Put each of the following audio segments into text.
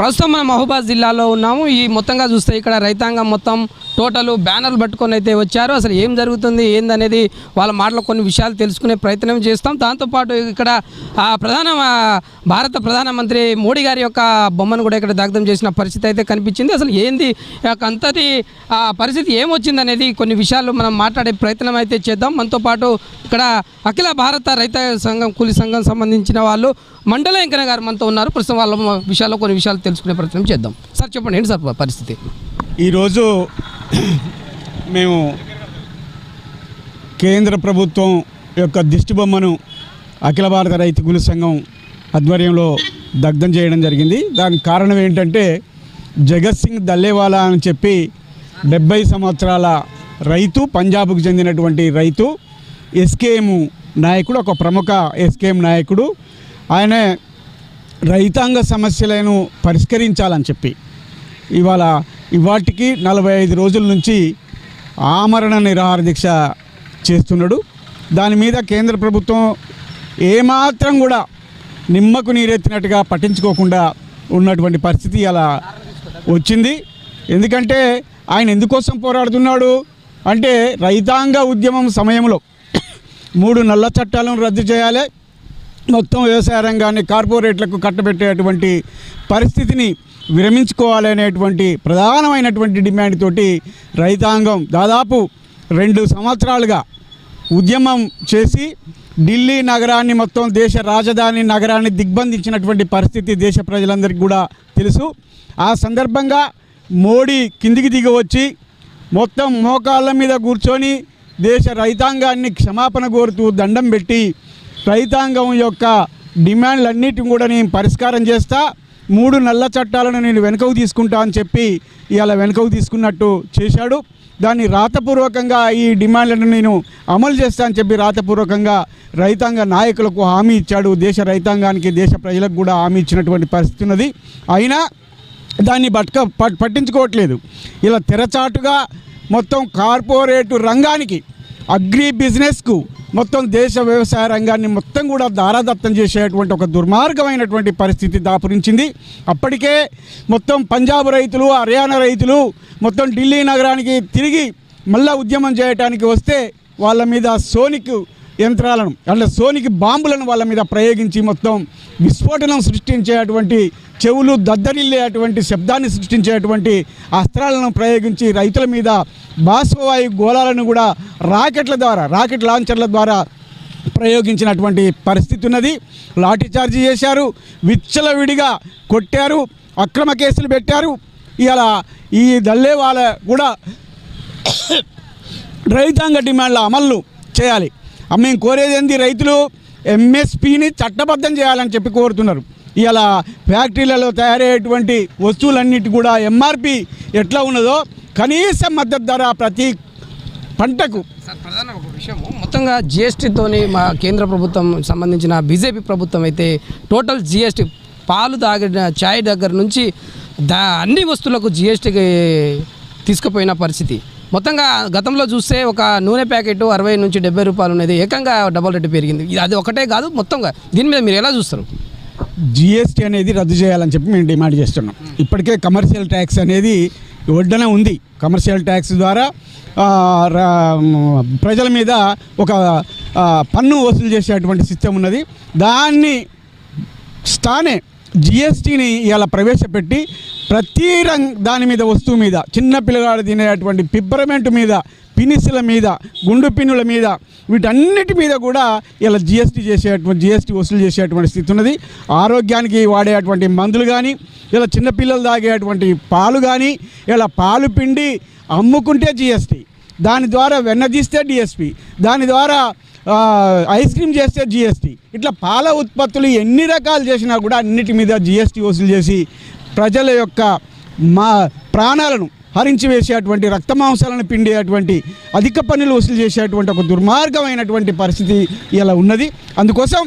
ప్రస్తుతం మనం మహబూబాద్ జిల్లాలో ఉన్నాము. ఈ మొత్తంగా చూస్తే ఇక్కడ రైతాంగం మొత్తం టోటల్ బ్యానర్లు పట్టుకొని అయితే వచ్చారు. అసలు ఏం జరుగుతుంది ఏందనేది వాళ్ళ మాటలో కొన్ని విషయాలు తెలుసుకునే ప్రయత్నం చేస్తాం. దాంతోపాటు ఇక్కడ ప్రధాన భారత ప్రధానమంత్రి మోడీ గారి యొక్క బొమ్మను కూడా ఇక్కడ దగ్ధం చేసిన పరిస్థితి అయితే కనిపించింది. అసలు ఏంది అంతటి ఆ పరిస్థితి ఏమొచ్చింది అనేది కొన్ని విషయాలు మనం మాట్లాడే ప్రయత్నం అయితే చేద్దాం. మనతో పాటు ఇక్కడ అఖిల భారత రైత సంఘం కూలి సంఘం సంబంధించిన వాళ్ళు మండల వెంకన్న గారు మనతో ఉన్నారు. ప్రస్తుతం వాళ్ళ విషయాల్లో కొన్ని విషయాలు తెలుసుకునే ప్రయత్నం చేద్దాం. సార్ చెప్పండి ఏంటి సార్ పరిస్థితి? ఈరోజు మేము కేంద్ర ప్రభుత్వం యొక్క దిష్టిబొమ్మను అఖిల భారత రైతు కూలి సంఘం ఆధ్వర్యంలో దగ్ధం చేయడం జరిగింది. దానికి కారణం ఏంటంటే జగత్ సింగ్ దల్లేవాలా అని చెప్పి డెబ్బై సంవత్సరాల రైతు పంజాబ్కు చెందినటువంటి రైతు ఎస్కేఎం నాయకుడు ఒక ప్రముఖ ఎస్కేఎం నాయకుడు ఆయన రైతాంగ సమస్యలను పరిష్కరించాలని చెప్పి ఇవాళ ఇవాటికి నలభై ఐదు రోజుల నుంచి ఆమరణ నిరాహార దీక్ష చేస్తున్నాడు. దాని మీద కేంద్ర ప్రభుత్వం ఏమాత్రం కూడా నిమ్మకు నీరెత్తినట్టుగా పట్టించుకోకుండా ఉన్నటువంటి పరిస్థితి అలా వచ్చింది. ఎందుకంటే ఆయన ఎందుకోసం పోరాడుతున్నాడు? అంటే రైతాంగ ఉద్యమం సమయంలో మూడు నల్ల చట్టాలను రద్దు చేయాలి మొత్తం వ్యవసాయ రంగాన్ని కార్పొరేట్లకు కట్టబెట్టేటువంటి పరిస్థితిని విరమించుకోవాలనేటువంటి ప్రధానమైనటువంటి డిమాండ్ తోటి రైతాంగం దాదాపు రెండు సంవత్సరాలుగా ఉద్యమం చేసి ఢిల్లీ నగరాన్ని మొత్తం దేశ రాజధాని నగరాన్ని దిగ్బంధించినటువంటి పరిస్థితి దేశ ప్రజలందరికీ కూడా తెలుసు. ఆ సందర్భంగా మోడీ కిందికి దిగి వచ్చి మొత్తం మోకాళ్ళ మీద కూర్చొని దేశ రైతాంగాన్ని క్షమాపణ కోరుతూ దండం పెట్టి రైతాంగం యొక్క డిమాండ్లన్నిటిని కూడా నేను పరిష్కారం చేస్తా. మూడు నల్ల చట్టాలను నేను వెనుకకు తీసుకుంటా అని చెప్పి ఇవాళ వెనుకకు తీసుకున్నట్టు చేశాడు. దాన్ని రాతపూర్వకంగా ఈ డిమాండ్లను నేను అమలు చేస్తా అని చెప్పి రాతపూర్వకంగా రైతాంగ నాయకులకు హామీ ఇచ్చాడు. దేశ రైతాంగానికి దేశ ప్రజలకు కూడా హామీ ఇచ్చినటువంటి పరిస్థితి ఉన్నది. అయినా దాన్ని బట్క పట్టించుకోవట్లేదు. ఇలా తెరచాటుగా మొత్తం కార్పొరేట్ రంగానికి అగ్రి బిజినెస్కు మొత్తం దేశ వ్యవసాయ రంగాన్ని మొత్తం కూడా దారాదత్తం చేసేటువంటి ఒక దుర్మార్గమైనటువంటి పరిస్థితి దాపురించింది. అప్పటికే మొత్తం పంజాబ్ రైతులు హర్యానా రైతులు మొత్తం ఢిల్లీ నగరానికి తిరిగి మళ్ళా ఉద్యమం చేయడానికి వస్తే వాళ్ళ మీద సోనిక్ యంత్రాలను అంటే సోనికి బాంబులను వాళ్ళ మీద ప్రయోగించి మొత్తం విస్ఫోటనం సృష్టించేటువంటి చెవులు దద్దరిల్లేటువంటి శబ్దాన్ని సృష్టించేటువంటి అస్త్రాలను ప్రయోగించి రైతుల మీద బాష్పవాయు గోళాలను కూడా రాకెట్ల ద్వారా రాకెట్ లాంచర్ల ద్వారా ప్రయోగించినటువంటి పరిస్థితి ఉన్నది. లాఠీచార్జి చేశారు విచ్చలవిడిగా కొట్టారు అక్రమ కేసులు పెట్టారు. ఇలా ఈ దల్లే వాళ్ళ కూడా రైతాంగ డిమాండ్ల అమలు చేయాలి. మేము కోరేది ఏంది? రైతులు ఎంఎస్పిని చట్టబద్ధం చేయాలని చెప్పి కోరుతున్నారు. ఇలా ఫ్యాక్టరీలలో తయారయ్యేటువంటి వస్తువులన్నిటి కూడా ఎంఆర్పి ఎట్లా ఉన్నదో కనీస మద్దతు ధర ప్రతి పంటకు. ప్రధాన ఒక విషయము. మొత్తంగా జిఎస్టీతోని మా కేంద్ర ప్రభుత్వం సంబంధించిన బీజేపీ ప్రభుత్వం అయితే టోటల్ జిఎస్టీ పాలు తాగిన ఛాయ్ దగ్గర నుంచి దా అన్ని వస్తువులకు జిఎస్టీకి తీసుకుపోయిన పరిస్థితి. మొత్తంగా గతంలో చూస్తే ఒక నూనె ప్యాకెట్ అరవై నుంచి డెబ్బై రూపాయలు ఉన్నది. ఏకంగా డబల్ రేటు పెరిగింది. ఇది అది ఒకటే కాదు మొత్తంగా దీని మీద మీరు ఎలా చూస్తారు? జిఎస్టీ అనేది రద్దు చేయాలని చెప్పి మేము డిమాండ్ చేస్తున్నాం. ఇప్పటికే కమర్షియల్ ట్యాక్స్ అనేది ఒడ్డన ఉంది. కమర్షియల్ ట్యాక్స్ ద్వారా రా- ప్రజల మీద ఒక పన్ను వసూలు చేసేటువంటి సిస్టమ్ ఉన్నది. దాన్ని స్థానే జిఎస్టీని ఇలా ప్రవేశపెట్టి ప్రతి రంగ్ దాని మీద వస్తువు మీద చిన్న పిల్లగాడు తినేటువంటి పిబ్బరమెంట్ మీద పినిసుల మీద గుండు పిన్నుల మీద వీటన్నిటి మీద కూడా ఇలా జిఎస్టీ చేసేటువంటి జిఎస్టీ వసూలు చేసేటువంటి స్థితి ఉన్నది. ఆరోగ్యానికి వాడేటువంటి మందులు కానీ ఇలా చిన్నపిల్లలు తాగేటువంటి పాలు కానీ ఇలా పాలు పిండి అమ్ముకుంటే జిఎస్టీ దాని ద్వారా వెన్న తీస్తే డిఎస్పి దాని ద్వారా ఐస్ క్రీమ్ చేస్తే జిఎస్టీ ఇట్లా పాల ఉత్పత్తులు ఎన్ని రకాలు చేసినా కూడా అన్నిటి మీద జిఎస్టీ వసూలు చేసి ప్రజల యొక్క మా ప్రాణాలను హరించి వేసేటువంటి రక్తమాంసాలను పిండేటువంటి అధిక పన్నులు వసూలు చేసేటువంటి ఒక దుర్మార్గమైనటువంటి పరిస్థితి ఇలా ఉన్నది. అందుకోసం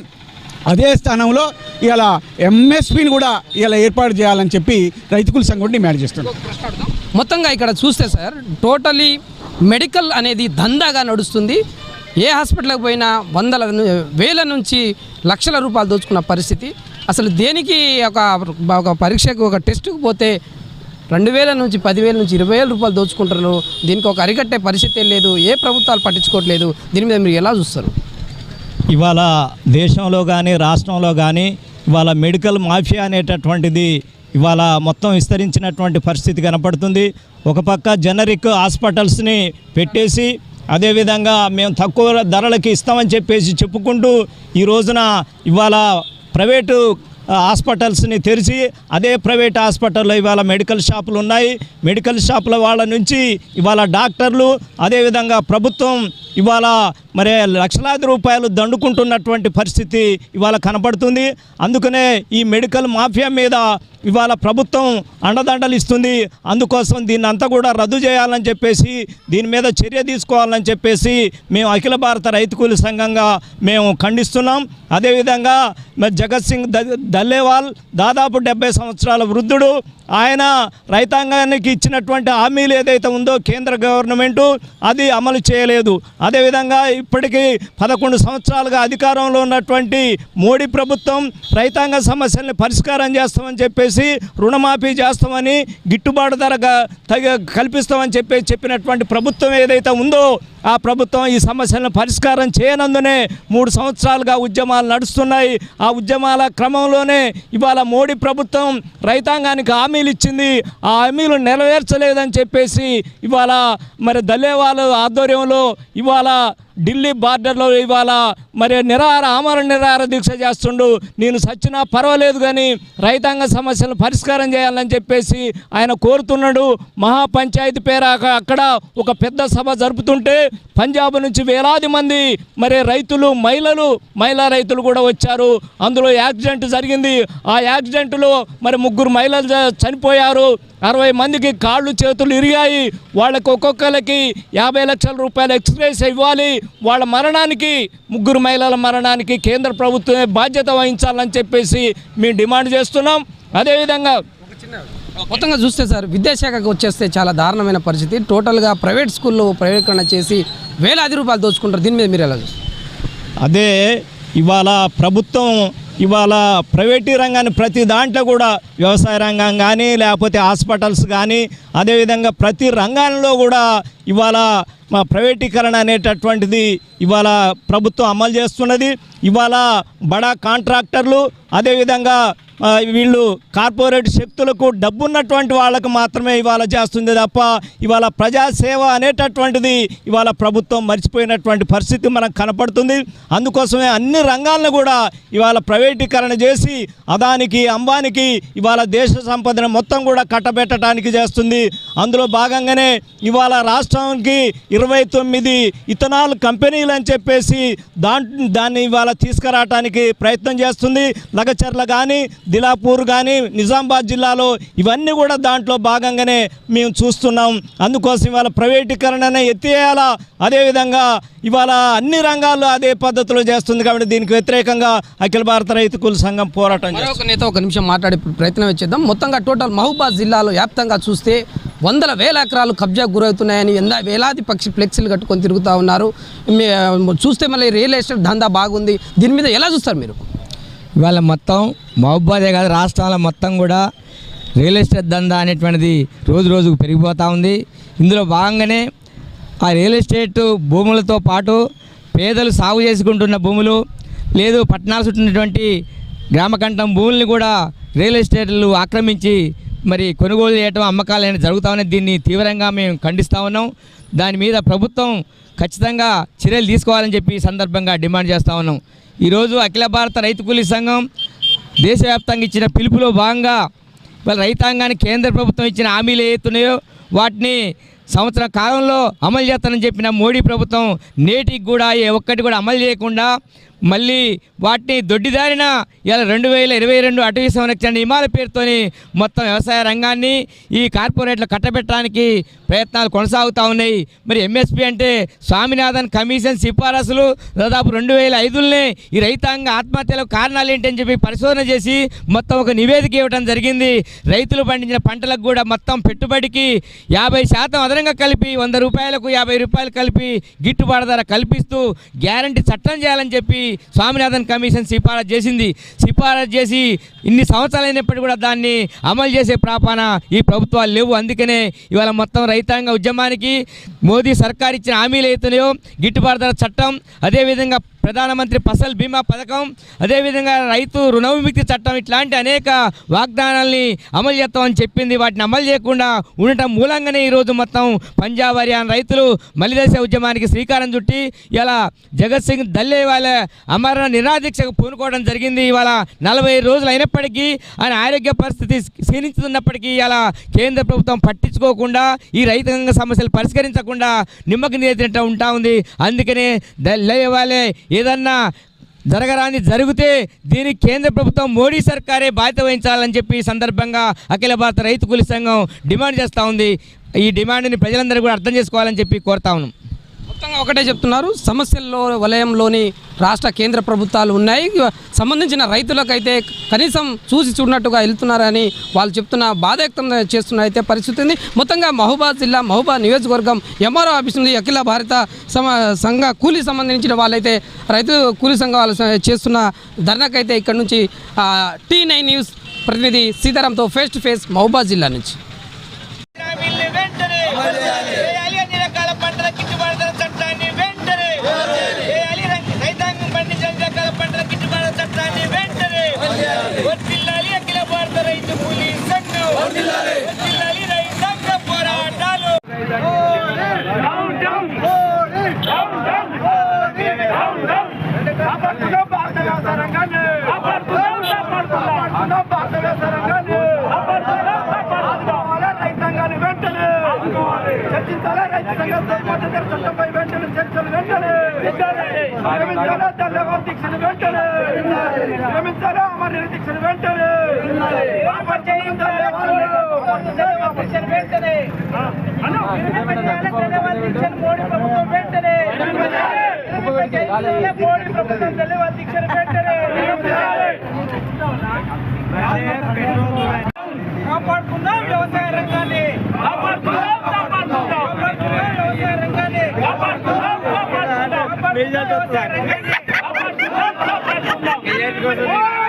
అదే స్థానంలో ఇలా ఎంఎస్పిని కూడా ఇలా ఏర్పాటు చేయాలని చెప్పి రైతుకుల సంఘం డిమాండ్ చేస్తుంది. మొత్తంగా ఇక్కడ చూస్తే సార్ టోటలీ మెడికల్ అనేది దందాగా నడుస్తుంది. ఏ హాస్పిటల్కి పోయినా వందల వేల నుంచి లక్షల రూపాయలు దోచుకున్న పరిస్థితి. అసలు దేనికి ఒక ఒక పరీక్షకు ఒక టెస్ట్కి పోతే రెండు వేల నుంచి పదివేల నుంచి ఇరవై వేల రూపాయలు దోచుకుంటారు. దీనికి ఒక అరికట్టే పరిస్థితి లేదు. ఏ ప్రభుత్వాలు పట్టించుకోవట్లేదు. దీని మీద మీరు ఎలా చూస్తారు? ఇవాళ దేశంలో కానీ రాష్ట్రంలో కానీ ఇవాళ మెడికల్ మాఫియా అనేటటువంటిది ఇవాళ మొత్తం విస్తరించినటువంటి పరిస్థితి కనపడుతుంది. ఒక పక్క జనరిక్ హాస్పిటల్స్ని పెట్టేసి అదేవిధంగా మేము తక్కువ ధరలకి ఇస్తామని చెప్పేసి చెప్పుకుంటూ ఈ రోజున ఇవాళ ప్రైవేటు హాస్పిటల్స్ని తెరిచి అదే ప్రైవేట్ హాస్పిటల్లో ఇవాళ మెడికల్ షాపులు ఉన్నాయి. మెడికల్ షాపుల వాళ్ళ నుంచి ఇవాళ డాక్టర్లు అదేవిధంగా ప్రభుత్వం ఇవాళ మరి లక్షలాది రూపాయలు దండుకుంటున్నటువంటి పరిస్థితి ఇవాళ కనపడుతుంది అందుకనే ఈ మెడికల్ మాఫియా మీద ఇవాళ ప్రభుత్వం అండదండలు ఇస్తుంది అందుకోసం దీన్ని అంతా కూడా రద్దు చేయాలని చెప్పేసి దీని మీద చర్య తీసుకోవాలని చెప్పేసి మేము అఖిల భారత రైతు కూలి సంఘంగా మేము ఖండిస్తున్నాం. అదేవిధంగా మరి జగత్ సింగ్ దల్లేవాల్ దాదాపు డెబ్బై సంవత్సరాల వృద్ధుడు. ఆయన రైతాంగానికి ఇచ్చినటువంటి హామీలు ఏదైతే ఉందో కేంద్ర గవర్నమెంటు అది అమలు చేయలేదు. అదేవిధంగా ఇప్పటికీ పదకొండు సంవత్సరాలుగా అధికారంలో ఉన్నటువంటి మోడీ ప్రభుత్వం రైతాంగ సమస్యల్ని పరిష్కారం చేస్తామని చెప్పేసి రుణమాఫీ చేస్తామని గిట్టుబాటు ధర తగ కల్పిస్తామని చెప్పి చెప్పినటువంటి ప్రభుత్వం ఏదైతే ఉందో ఆ ప్రభుత్వం ఈ సమస్యలను పరిష్కారం చేయనందునే మూడు సంవత్సరాలుగా ఉద్యమాలు నడుస్తున్నాయి. ఆ ఉద్యమాల క్రమంలోనే ఇవాళ మోడీ ప్రభుత్వం రైతాంగానికి హామీలు ఇచ్చింది. ఆ హామీలు నెరవేర్చలేదని చెప్పేసి ఇవాళ మరి దళేవాళ్ళ ఆధ్వర్యంలో ఇవాళ आला. ఢిల్లీ బార్డర్లో ఇవాళ మరి నిరాహార ఆమరణ నిరాహార దీక్ష చేస్తుండు. నేను సచ్చినా పర్వాలేదు కానీ రైతాంగ సమస్యలను పరిష్కారం చేయాలని చెప్పేసి ఆయన కోరుతున్నాడు. మహాపంచాయతీ పేర అక్కడ ఒక పెద్ద సభ జరుపుతుంటే పంజాబ్ నుంచి వేలాది మంది మరి రైతులు మహిళలు మహిళా రైతులు కూడా వచ్చారు. అందులో యాక్సిడెంట్ జరిగింది. ఆ యాక్సిడెంట్లో మరి ముగ్గురు మహిళలు చనిపోయారు. అరవై మందికి కాళ్ళు చేతులు ఇరిగాయి. వాళ్ళకి ఒక్కొక్కరికి యాభై లక్షల రూపాయలు ఎక్స్ప్రెస్ ఇవ్వాలి. వాళ్ళ మరణానికి ముగ్గురు మహిళల మరణానికి కేంద్ర ప్రభుత్వమే బాధ్యత వహించాలని చెప్పేసి మేము డిమాండ్ చేస్తున్నాం. అదేవిధంగా మొత్తంగా చూస్తే సార్ విద్యాశాఖకు వచ్చేస్తే చాలా దారుణమైన పరిస్థితి. టోటల్గా ప్రైవేట్ స్కూల్లో ప్రైవేటీకరణ చేసి వేలాది రూపాయలు దోచుకుంటారు. దీని మీద మీరు ఎలా చూస్తారు? అదే ఇవాళ ప్రభుత్వం ఇవాళ ప్రైవేటీ రంగాన్ని ప్రతి దాంట్లో కూడా వ్యవసాయ రంగం కానీ లేకపోతే హాస్పిటల్స్ కానీ అదేవిధంగా ప్రతి రంగంలో కూడా ఇవాళ మా ప్రైవేటీకరణ అనేటటువంటిది ఇవాళ ప్రభుత్వం అమలు చేస్తున్నది. ఇవాళ బడా కాంట్రాక్టర్లు అదేవిధంగా వీళ్ళు కార్పొరేట్ శక్తులకు డబ్బున్నటువంటి వాళ్ళకు మాత్రమే ఇవాళ చేస్తుంది తప్ప ఇవాళ ప్రజాసేవ అనేటటువంటిది ఇవాళ ప్రభుత్వం మర్చిపోయినటువంటి పరిస్థితి మనకు కనపడుతుంది. అందుకోసమే అన్ని రంగాలను కూడా ఇవాళ ప్రైవేటీకరణ చేసి అదానికి అంబానికి ఇవాళ దేశ సంపదను మొత్తం కూడా కట్టబెట్టడానికి చేస్తుంది. అందులో భాగంగానే ఇవాళ రాష్ట్రానికి ఇరవై తొమ్మిది ఇథనాల్ కంపెనీలు అని చెప్పేసి దాంట్ దాన్ని ఇవాళ తీసుకురావటానికి ప్రయత్నం చేస్తుంది. లగచర్ల కానీ దిలాపూర్ కానీ నిజామాబాద్ జిల్లాలో ఇవన్నీ కూడా దాంట్లో భాగంగానే మేము చూస్తున్నాం. అందుకోసం ఇవాళ ప్రైవేటీకరణనే ఎత్తేయాలా? అదేవిధంగా ఇవాళ అన్ని రంగాల్లో అదే పద్ధతిలో చేస్తుంది కాబట్టి దీనికి వ్యతిరేకంగా అఖిల భారత రైతు కూలి సంఘం పోరాటం నేత ఒక నిమిషం మాట్లాడే ప్రయత్నం చేద్దాం. మొత్తంగా టోటల్ మహబూబాద్ జిల్లాలో వ్యాప్తంగా చూస్తే వందల వేల ఎకరాలు కబ్జా గురవుతున్నాయని ఎందా వేలాది పక్షి ఫ్లెక్సీలు కట్టుకొని తిరుగుతూ ఉన్నారు. చూస్తే మళ్ళీ రియల్ ఎస్టేట్ దందా బాగుంది. దీని మీద ఎలా చూస్తారు మీరు? ఇవాళ మొత్తం మహబూబాదే కాదు రాష్ట్రాల మొత్తం కూడా రియల్ ఎస్టేట్ దందా అనేటువంటిది రోజు రోజుకు పెరిగిపోతూ ఉంది. ఇందులో భాగంగానే ఆ రియల్ ఎస్టేట్ భూములతో పాటు పేదలు సాగు చేసుకుంటున్న భూములు లేదు పట్టణాలు చుట్టినటువంటి గ్రామకంఠం భూముల్ని కూడా రియల్ ఎస్టేట్లు ఆక్రమించి మరి కొనుగోలు చేయటం అమ్మకాలు అనేవి జరుగుతామని దీన్ని తీవ్రంగా మేము ఖండిస్తూ ఉన్నాం. దాని మీద ప్రభుత్వం ఖచ్చితంగా చర్యలు తీసుకోవాలని చెప్పి సందర్భంగా డిమాండ్ చేస్తూ ఉన్నాం. ఈరోజు అఖిల భారత రైతు కూలీ సంఘం దేశవ్యాప్తంగా ఇచ్చిన పిలుపులో భాగంగా వాళ్ళ రైతాంగానికి కేంద్ర ప్రభుత్వం ఇచ్చిన హామీలు ఏతున్నాయో వాటిని సంవత్సర కాలంలో అమలు చేస్తానని చెప్పిన మోడీ ప్రభుత్వం నేటికి కూడా ఏ ఒక్కటి కూడా అమలు చేయకుండా మళ్ళీ వాటిని దొడ్డిదారిన ఇలా రెండు వేల ఇరవై రెండు అటవీ సంరక్షణ నియమాల పేరుతోని మొత్తం వ్యవసాయ రంగాన్ని ఈ కార్పొరేట్లు కట్టబెట్టడానికి ప్రయత్నాలు కొనసాగుతూ ఉన్నాయి. మరి ఎంఎస్పి అంటే స్వామినాథన్ కమిషన్ సిఫారసులు దాదాపు రెండు వేల ఐదులోనే ఈ రైతాంగ ఆత్మహత్యలకు కారణాలు ఏంటని చెప్పి పరిశోధన చేసి మొత్తం ఒక నివేదిక ఇవ్వడం జరిగింది. రైతులు పండించిన పంటలకు కూడా మొత్తం పెట్టుబడికి యాభై శాతం అదనంగా కలిపి వంద రూపాయలకు యాభై రూపాయలు కలిపి గిట్టుబాటు ధర కల్పిస్తూ గ్యారంటీ చట్టం చేయాలని చెప్పి స్వామినాథన్ కమిషన్ సిఫారసు చేసింది. సిఫారసు చేసి ఇన్ని సంవత్సరాలు అయినప్పటికీ కూడా దాన్ని అమలు చేసే ప్రాపాన ఈ ప్రభుత్వాలు లేవు. అందుకనే ఇవాళ మొత్తం రైతాంగ ఉద్యమానికి మోదీ సర్కార్ ఇచ్చిన హామీలు అవుతున్నాయో గిట్టుబాటు ధర చట్టం అదేవిధంగా ప్రధానమంత్రి ఫసల్ బీమా పథకం అదేవిధంగా రైతు రుణవిముక్తి చట్టం ఇట్లాంటి అనేక వాగ్దానాల్ని అమలు చేస్తామని చెప్పింది. వాటిని అమలు చేయకుండా ఉండటం మూలంగానే ఈరోజు మొత్తం పంజాబ్ హర్యానా రైతులు మలిదశ ఉద్యమానికి శ్రీకారం చుట్టి ఇలా జగత్ సింగ్ దల్లే వాళ్ళ అమరణ నిరాదీక్షకు పూనుకోవడం జరిగింది. ఇవాళ నలభై రోజులు అయినప్పటికీ ఆయన ఆరోగ్య పరిస్థితి క్షీణిస్తున్నప్పటికీ ఇలా కేంద్ర ప్రభుత్వం పట్టించుకోకుండా ఈ రైతాంగ సమస్యలు పరిష్కరించకుండా నిమ్మకి నీరు ఉంటా ఉంది. అందుకనే దల్లే ఏదన్నా జరగరాని జరిగితే దీనికి కేంద్ర ప్రభుత్వం మోడీ సర్కారే బాధ్యత వహించాలని చెప్పి సందర్భంగా అఖిల భారత రైతు కూలి సంఘం డిమాండ్ చేస్తూ ఉంది. ఈ డిమాండ్ని ప్రజలందరూ కూడా అర్థం చేసుకోవాలని చెప్పి కోరుతా ఉన్నాం. మొత్తంగా ఒకటే చెప్తున్నారు. సమస్యల్లో వలయంలోని రాష్ట్ర కేంద్ర ప్రభుత్వాలు ఉన్నాయి. సంబంధించిన రైతులకైతే కనీసం చూసి చూడనట్టుగా వెళ్తున్నారని వాళ్ళు చెప్తున్న బాధ వ్యక్తం చేస్తున్న అయితే పరిస్థితి ఉంది. మొత్తంగా మహబూబాద్ జిల్లా మహబూబాద్ నియోజకవర్గం ఎంఆర్ఓ ఆఫీస్ నుండి అఖిల భారత సమ సంఘ కూలీ సంబంధించిన వాళ్ళైతే రైతు కూలీ సంఘం వాళ్ళు చేస్తున్న ధర్నాకైతే ఇక్కడ నుంచి టీ నైన్ న్యూస్ ప్రతినిధి సీతారాంతో ఫేస్ టు ఫేస్ మహబూబాద్ జిల్లా నుంచి హామీల్ని వెంటనే చేయాలి అన్ని రకాల పంటల గిట్టుబాటు ధర చట్టాన్ని వెంటనే చేయాలి రై- రైతాంగం పండించిన అన్ని రకాల పంటల గిట్టుబాటు ధర చట్టాన్ని వెంటనే వర్తిల్లాలి అఖిల భారత రైతు కూలీ సంఘం వర్తిల్లాలి రైతాంగ పోరాటాలు రైతాంగాన్ని వెంటనే చర్చించాలా రైతు సంఘంతో మద్దతు చట్టంపై వెంటనే చర్చలు వెంటనే విరమించాలా తెల్లవారు దీక్షలు వెంటనే విరమించాలా అమర దీక్షలు వెంటనే మోడీ ప్రభుత్వం వెంటనే మోడీ ప్రభుత్వం ధన్యవాద దీక్షలు వెంటనే కాపాడుకుందాం వ్యవసాయ రంగాన్ని కాపాడుకుందాం కాపాడుకుందాం వ్యవసాయ రంగాన్ని కాపాడుకుందాం కాపాడుకుందాం